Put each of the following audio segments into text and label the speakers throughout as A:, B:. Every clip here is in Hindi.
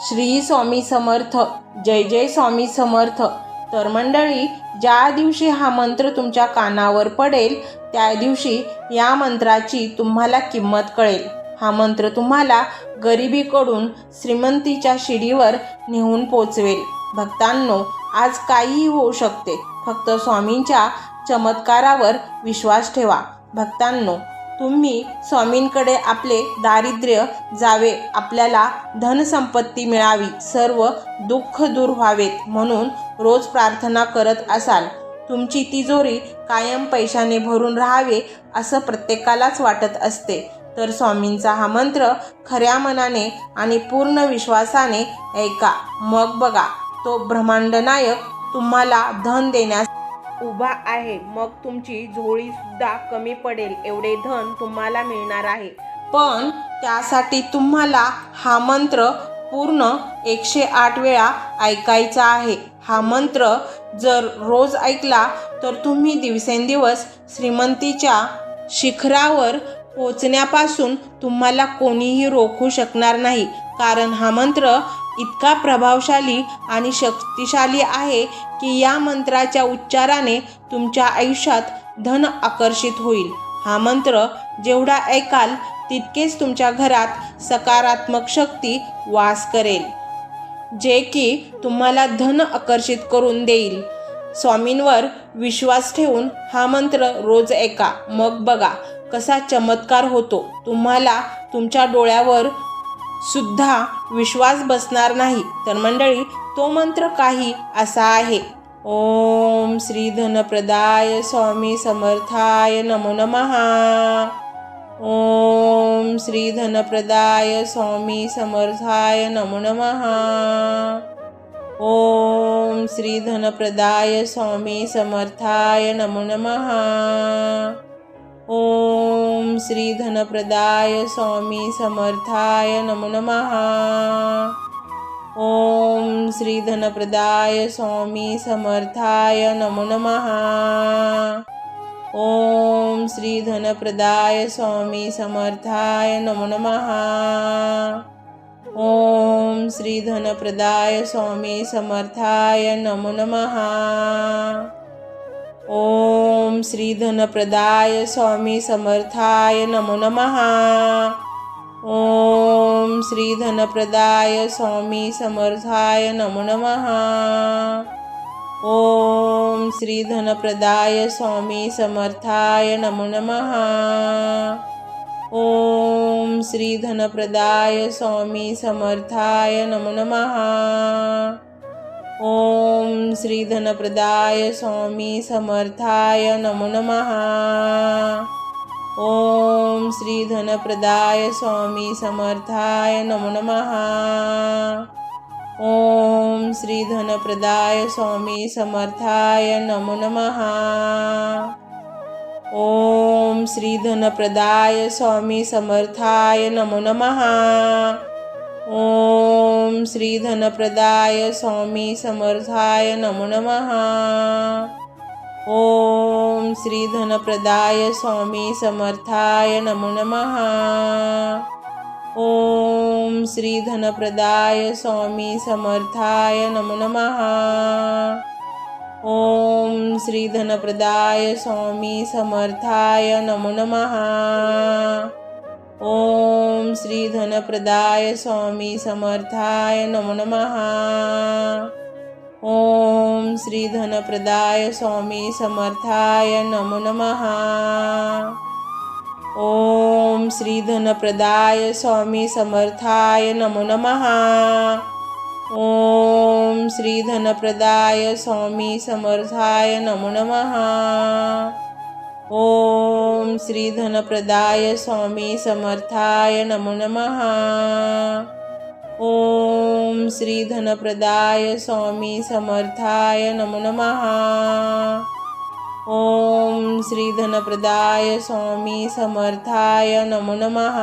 A: श्री स्वामी समर्थ. जय जय स्वामी समर्थ. तर मंडळी ज्या दिवशी हा मंत्र तुमच्या कानावर पडेल त्या दिवशी या मंत्राची तुम्हाला किंमत कळेल. हा मंत्र तुम्हाला गरिबीकडून श्रीमंतीच्या शिडीवर नेऊन पोचवेल. भक्तांनो आज काहीही होऊ शकते. फक्त स्वामींच्या चमत्कारावर विश्वास ठेवा. भक्तांनो तुम्ही स्वामींकडे आपले दारिद्र्य जावे आपल्याला धनसंपत्ती मिळावी सर्व दुःख दूर व्हावेत म्हणून रोज प्रार्थना करत असाल. तुमची तिजोरी कायम पैशाने भरून राहावे असं प्रत्येकालाच वाटत असते. तर स्वामींचा हा मंत्र खऱ्या मनाने आणि पूर्ण विश्वासाने ऐका. मग बघा तो ब्रह्मांडनायक तुम्हाला धन देण्यास उभा आहे. मग तुमची झोळी सुद्धा कमी पडेल. एवढे धन तुम्हाला मिळणार आहे. पण त्यासाठी तुम्हाला हा मंत्र पूर्ण एकशे आठ वेळा ऐकायचा आहे. हा मंत्र जर रोज ऐकला तर तुम्ही दिवसेंदिवस श्रीमंतीच्या शिखरावर पोचण्यापासून तुम्हाला कोणीही रोखू शकणार नाही. कारण हा मंत्र इतका प्रभावशाली आणि शक्तिशाली आहे की या मंत्राच्या उच्चाराने तुमच्या आयुष्यात धन आकर्षित होईल. हा मंत्र जेवढा ऐकाल तितकेच तुमच्या घरात सकारात्मक शक्ती वास करेल जे की तुम्हाला धन आकर्षित करून देईल. स्वामींवर विश्वास ठेवून हा मंत्र रोज ऐका. मग बघा कसा चमत्कार होतो. तुम्हाला तुमच्या डोळ्यावर सुद्धा विश्वास बसणार नाही. तर मंडळी तो मंत्र काही असा आहे. ओम श्री धनप्रदाय स्वामी समर्थाय नमो नमहा ओम श्री धनप्रदाय स्वामी समर्थाय नमो नमहा ओम श्री धनप्रदाय स्वामी समर्थाय नमो नमहा ॐ श्रीधनप्रदाय स्वामी समर्थाय नमो नमः। ॐ श्रीधनप्रदाय स्वामी समर्थाय नमो नमः। ॐ श्रीधनप्रदाय स्वामी समर्थाय नमो नमः। ॐ श्रीधनप्रदाय स्वामी समर्थाय नमो नमः। ओम श्री धनप्रदाय स्वामी समर्थाय नमो नमः। ओम श्री धनप्रदाय स्वामी समर्थाय नमो नमः। ओम श्री धनप्रदाय स्वामी समर्थाय नमो नमः। ओम श्री धनप्रदाय स्वामी समर्थाय नमो नमः। ॐ श्रीधनप्रदाय स्वामी समर्थाय नमो नमः। ॐ श्रीधनप्रदाय स्वामी समर्थाय नमो नमः। ॐ श्रीधनप्रदाय स्वामी समर्थाय नमो नमः। ॐ श्रीधनप्रदाय स्वामी समर्थाय नमो नमः। ॐ श्रीधनप्रदाय स्वामी समर्थाय नमो नमः। ॐ श्रीधनप्रदाय स्वामी समर्थाय नमो नमः। ॐ श्रीधनप्रदाय स्वामी समर्थाय नमो नमः। ॐ श्रीधनप्रदाय स्वामी समर्थाय नमो नमः। ॐ श्रीधनप्रदाय स्वामी समर्थाय नमो नमः। ॐ श्रीधनप्रदाय स्वामी समर्थाय नमो नमः। ॐ श्रीधनप्रदाय स्वामी समर्थाय नमो नमः। ॐ श्रीधनप्रदाय स्वामी समर्थाय नमो नमः। ॐ श्रीधनप्रदाय स्वामी समर्थाय नमो नमः। ॐ श्रीधनप्रदाय स्वामी समर्थाय नमो नमः। ॐ श्रीधनप्रदाय स्वामी समर्थाय नमो नमः।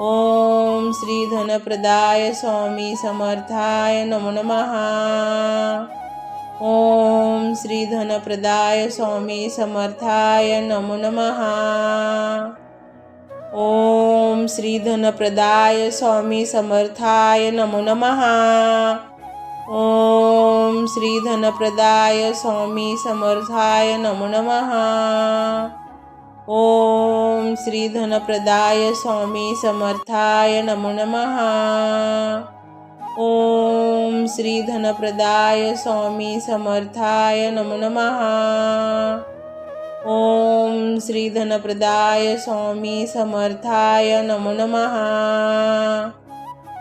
A: ॐ श्रीधनप्रदाय स्वामी समर्थाय नमो नमः। ॐ श्रीधनप्रदाय स्वामी समर्थाय नमो नमः। ॐ श्रीधनप्रदाय स्वामी समर्थाय नमो नमः। ॐ श्रीधनप्रदाय स्वामी समर्थाय नमो नमः। ॐ श्रीधनप्रदाय स्वामी समर्थाय नमो नमः। ॐ श्रीधनप्रदाय स्वामी समर्थाय नमो नमः। ॐ श्रीधनप्रदाय स्वामी समर्थाय नमो नमः।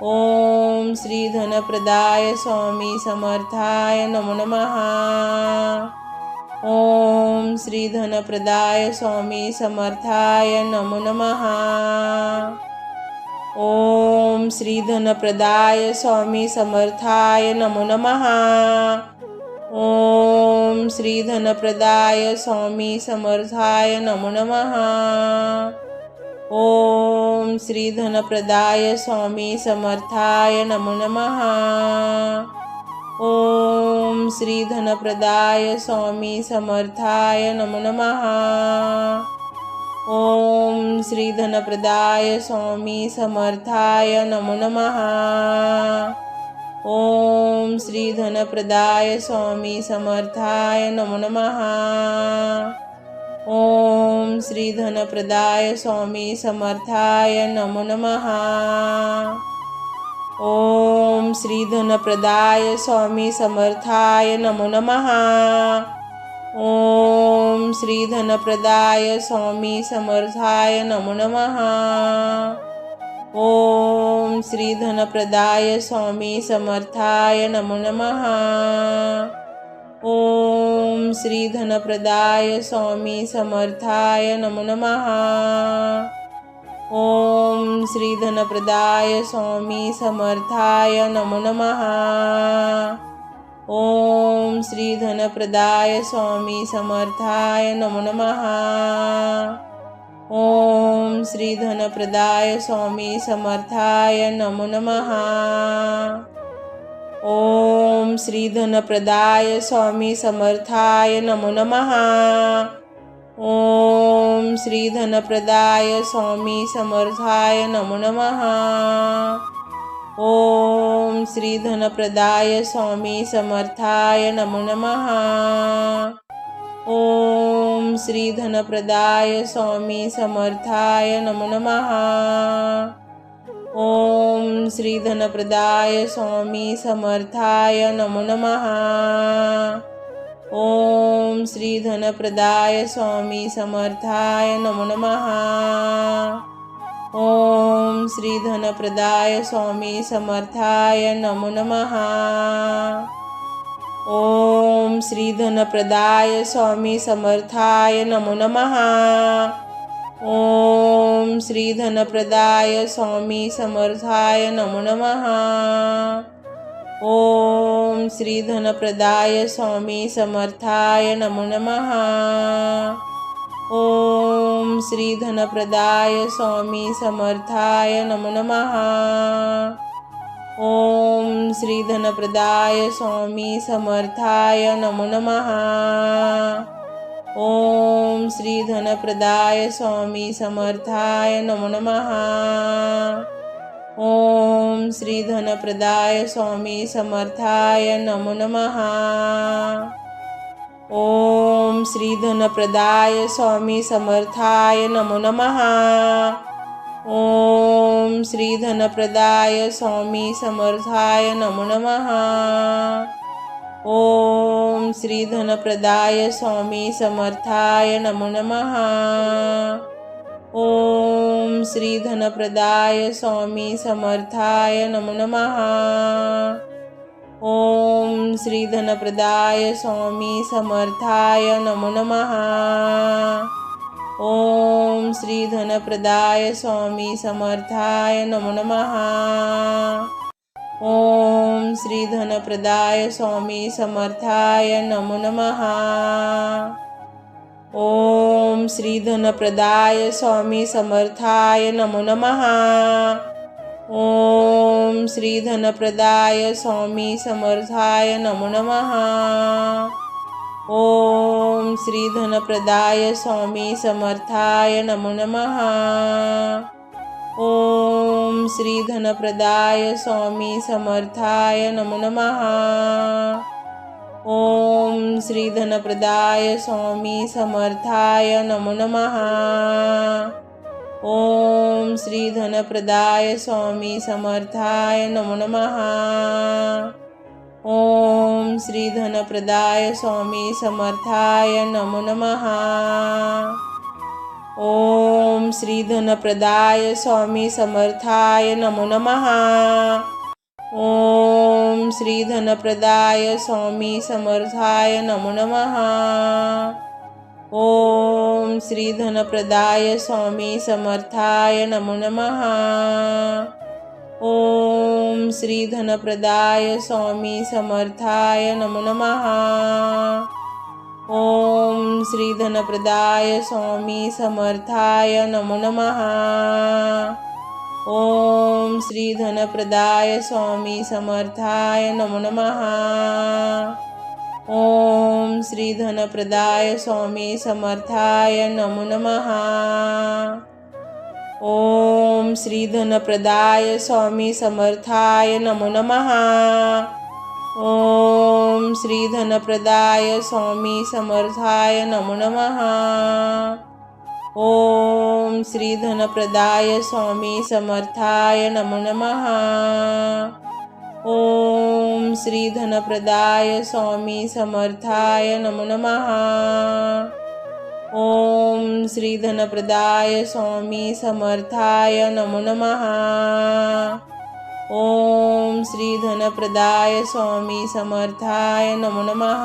A: ॐ श्रीधनप्रदाय स्वामी समर्थाय नमो नमः। ॐ श्रीधनप्रदाय स्वामी समर्थाय नमो नमः। ॐ श्रीधनप्रदाय स्वामी समर्थाय नमो नमः। ॐ श्रीधनप्रदाय स्वामी समर्थाय नमो नमः। ॐ श्रीधनप्रदाय स्वामी समर्थाय नमो नमः। ॐ श्रीधनप्रदाय स्वामी समर्थाय नमो नमः। ॐ श्रीधनप्रदाय स्वामी समर्थाय नमो नमः। ॐ श्रीधनप्रदाय स्वामी समर्थाय नमो नमः। ॐ श्रीधनप्रदाय स्वामी समर्थाय नमो नमः। ॐ श्रीधनप्रदाय स्वामी समर्थाय नमो नमः। ॐ श्रीधनप्रदाय स्वामी समर्थाय नमो नमः। ॐ श्रीधनप्रदाय स्वामी समर्थाय नमो नमः। ॐ श्रीधनप्रदाय स्वामी समर्थाय नमो नमः। ॐ श्रीधनप्रदाय स्वामी समर्थाय नमो नमः। ॐ श्रीधनप्रदाय स्वामी समर्थाय नमो नमः। ॐ श्रीधनप्रदाय स्वामी समर्थाय नमो नमः। ॐ श्रीधनप्रदाय स्वामी समर्थाय नमो नमः। ॐ श्रीधनप्रदाय स्वामी समर्थाय नमो नमः। ओम श्री धनप्रदाय स्वामी समर्थाय नमो नमः। ओम श्री धनप्रदाय स्वामी समर्थाय नमो नमः। ओम श्री धनप्रदाय स्वामी समर्थाय नमो नमः। ओम श्री धनप्रदाय स्वामी समर्थाय नमो नमः। ॐ श्रीधनप्रदाय स्वामी समर्थाय नमो नमः। ॐ श्रीधनप्रदाय स्वामी समर्थाय नमो नमः। ॐ श्रीधनप्रदाय स्वामी समर्थाय नमो नमः। ॐ श्रीधनप्रदाय स्वामी समर्थाय नमो नमः। ओम श्री धनप्रदाय स्वामी समर्थाय नमो नमः। ओम श्री धनप्रदाय स्वामी समर्थाय नमो नमः। ओम श्री धनप्रदाय स्वामी समर्थाय नमो नमः। ओम श्री धनप्रदाय स्वामी समर्थाय नमो नमः। ओम श्री धनप्रदाय स्वामी समर्थाय नमो नमः। ओम श्री धनप्रदाय स्वामी समर्थाय नमो नमः। ओम श्री धनप्रदाय स्वामी समर्थाय नमो नमः। ओम श्री धनप्रदाय स्वामी समर्थाय नमो नमः। ओम श्री धनप्रदाय स्वामी समर्थाय नमो नमः। ओम श्री धनप्रदाय स्वामी समर्थाय नमो नमः। ओम श्री धनप्रदाय स्वामी समर्थाय नमो नमः। ओम श्री धनप्रदाय स्वामी समर्थाय नमो नमः। ॐ श्रीधनप्रदाय स्वामी समर्थाय नमो नमः। ॐ श्रीधनप्रदाय स्वामी समर्थाय नमो नमः। ॐ श्रीधनप्रदाय स्वामी समर्थाय नमो नमः। ॐ श्रीधनप्रदाय स्वामी समर्थाय नमो नमः। ॐ श्रीधनप्रदाय स्वामी समर्थाय नमो नमः। ॐ श्रीधनप्रदाय स्वामी समर्थाय नमो नमः। ॐ श्रीधनप्रदाय स्वामी समर्थाय नमो नमः। ॐ श्रीधनप्रदाय स्वामी समर्थाय नमो नमः। ॐ श्रीधनप्रदाय स्वामी समर्थाय नमो नमः। ॐ श्रीधनप्रदाय स्वामी समर्थाय नमो नमः। ॐ श्रीधनप्रदाय स्वामी समर्थाय नमो नमः। ॐ श्रीधनप्रदाय स्वामी समर्थाय नमो नमः। ॐ श्रीधनप्रदाय स्वामी समर्थाय नमो नमः। ॐ श्रीधनप्रदाय स्वामी समर्थाय नमो नमः। ॐ श्रीधनप्रदाय स्वामी समर्थाय नमो नमः। ॐ श्रीधनप्रदाय स्वामी समर्थाय नमो नमः। ओम श्री धनप्रदाय स्वामी समर्थाय नमो नमः। ओम श्री धनप्रदाय स्वामी समर्थाय नमो नमः। ओम श्री धनप्रदाय स्वामी समर्थाय नमो नमः।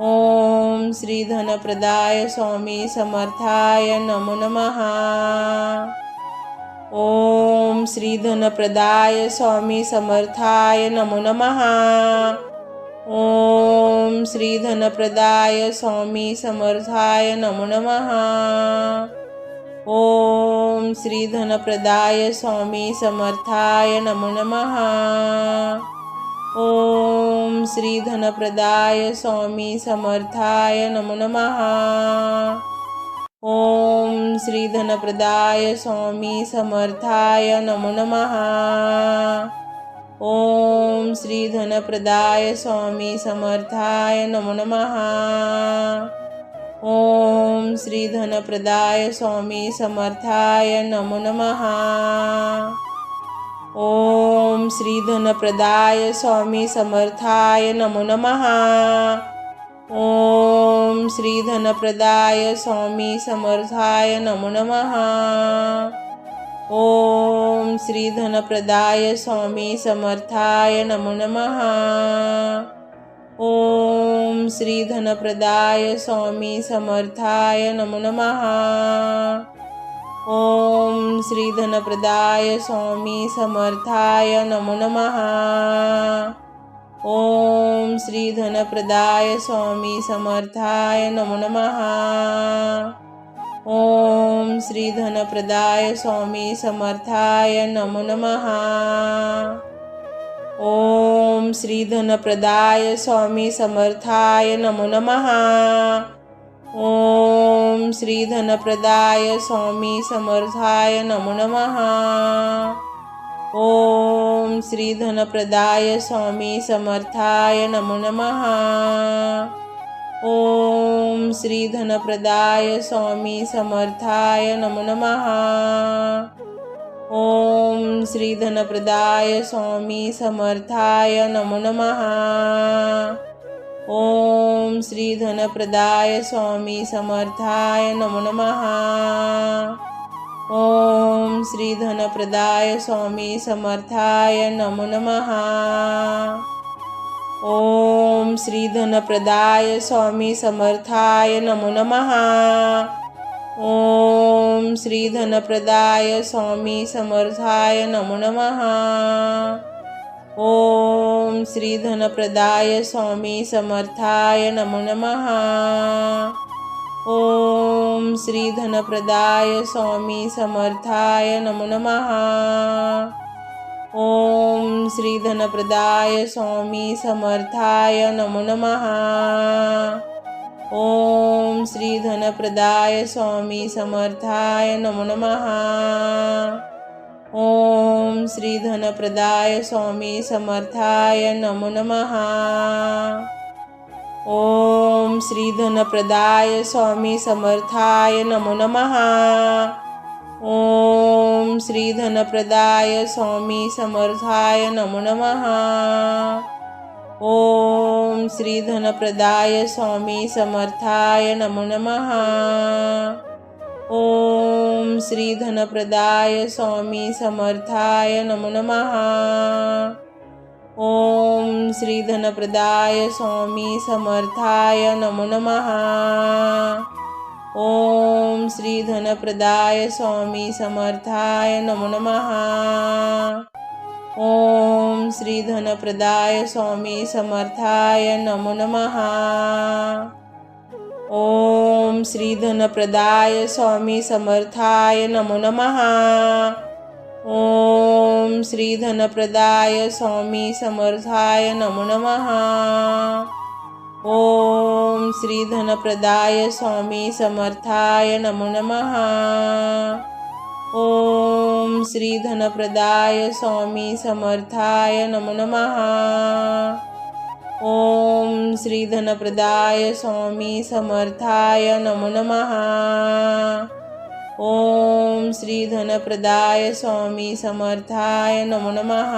A: ओम श्री धनप्रदाय स्वामी समर्थाय नमो नमः। ओम ॐ श्रीधनप्रदाय स्वामी समर्थाय नमो नमः। ॐ श्रीधनप्रदाय स्वामी समर्थाय नमो नमः। ॐ श्रीधनप्रदाय स्वामी समर्थाय नमो नमः। ॐ श्रीधनप्रदाय स्वामी समर्थाय नमो नमः। ओम श्री धनप्रदाय स्वामी समर्थाय नमो नमः। ओम श्री धनप्रदाय स्वामी समर्थाय नमो नमः। ओम श्री धनप्रदाय स्वामी समर्थाय नमो नमः। ओम श्री धनप्रदाय स्वामी समर्थाय नमो नमः। ॐ श्रीधनप्रदाय स्वामी समर्थाय नमो नमः। ॐ श्रीधनप्रदाय स्वामी समर्थाय नमो नमः। ॐ श्रीधनप्रदाय स्वामी समर्थाय नमो नमः। ॐ श्रीधनप्रदाय स्वामी समर्थाय नमो नमः। ओम श्री धनप्रदाय स्वामी समर्थाय नमो नमः। ओम श्री धनप्रदाय स्वामी समर्थाय नमो नमः। ओम श्री धनप्रदाय स्वामी समर्थाय नमो नमः। ओम श्री धनप्रदाय स्वामी समर्थाय नमो नमः। ॐ श्रीधनप्रदाय स्वामी समर्थाय नमो नमः। ॐ श्रीधनप्रदाय स्वामी समर्थाय नमो नमः। ॐ श्रीधनप्रदाय स्वामी समर्थाय नमो नमः। ॐ श्रीधनप्रदाय स्वामी समर्थाय नमो नमः। ॐ श्रीधनप्रदाय स्वामी समर्थाय नमो नमः। ॐ श्रीधनप्रदाय स्वामी समर्थाय नमो नमः। ॐ श्रीधनप्रदाय स्वामी समर्थाय नमो नमः। ॐ श्रीधनप्रदाय स्वामी समर्थाय नमो नमः। ओम श्री धनप्रदाय स्वामी समर्थाय नमो नमः। ओम श्री धनप्रदाय स्वामी समर्थाय नमो नमः। ओम श्री धनप्रदाय स्वामी समर्थाय नमो नमः। ओम श्री धनप्रदाय स्वामी समर्थाय नमो नमः। ॐ श्रीधनप्रदाय स्वामी समर्थाय नमो नमः। ॐ श्रीधनप्रदाय स्वामी समर्थाय नमो नमः। ॐ श्रीधनप्रदाय स्वामी समर्थाय नमो नमः। ॐ श्रीधनप्रदाय स्वामी समर्थाय नमो नमः। ओम श्री धनप्रदाय स्वामी समर्थाय नमो नमः। ओम श्री धनप्रदाय स्वामी समर्थाय नमो नमः। ओम श्री धनप्रदाय स्वामी समर्थाय नमो नमः। ओम श्री धनप्रदाय स्वामी समर्थाय नमो नमः। ॐ श्रीधनप्रदाय स्वामी समर्थाय नमो नमः। ॐ श्रीधनप्रदाय स्वामी समर्थाय नमो नमः। ॐ श्रीधनप्रदाय स्वामी समर्थाय नमो नमः। ॐ श्रीधनप्रदाय स्वामी समर्थाय नमो नमः। ॐ श्रीधनप्रदाय स्वामी समर्थाय नमो नमः।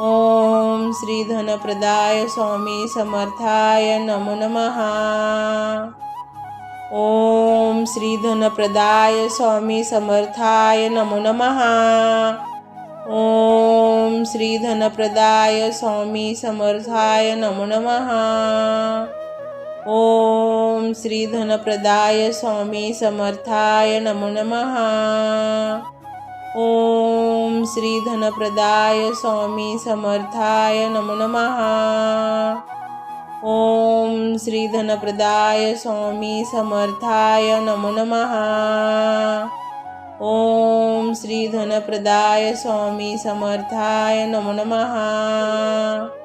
A: ॐ श्रीधनप्रदाय स्वामी समर्थाय नमो नमः। ॐ श्रीधनप्रदाय स्वामी समर्थाय नमो नमः। ॐ श्रीधनप्रदाय स्वामी समर्थाय नमो नमः। ॐ श्रीधनप्रदाय स्वामी समर्थाय नमो नमः। ॐ श्रीधनप्रदाय स्वामी समर्थाय नमो नमः। ॐ श्रीधनप्रदाय स्वामी समर्थाय नमो नमः। ॐ श्रीधनप्रदाय स्वामी समर्थाय नमो नमः।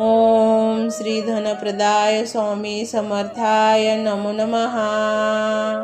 A: ओम श्री धनप्रदाय स्वामी समर्थाय नमो नमः.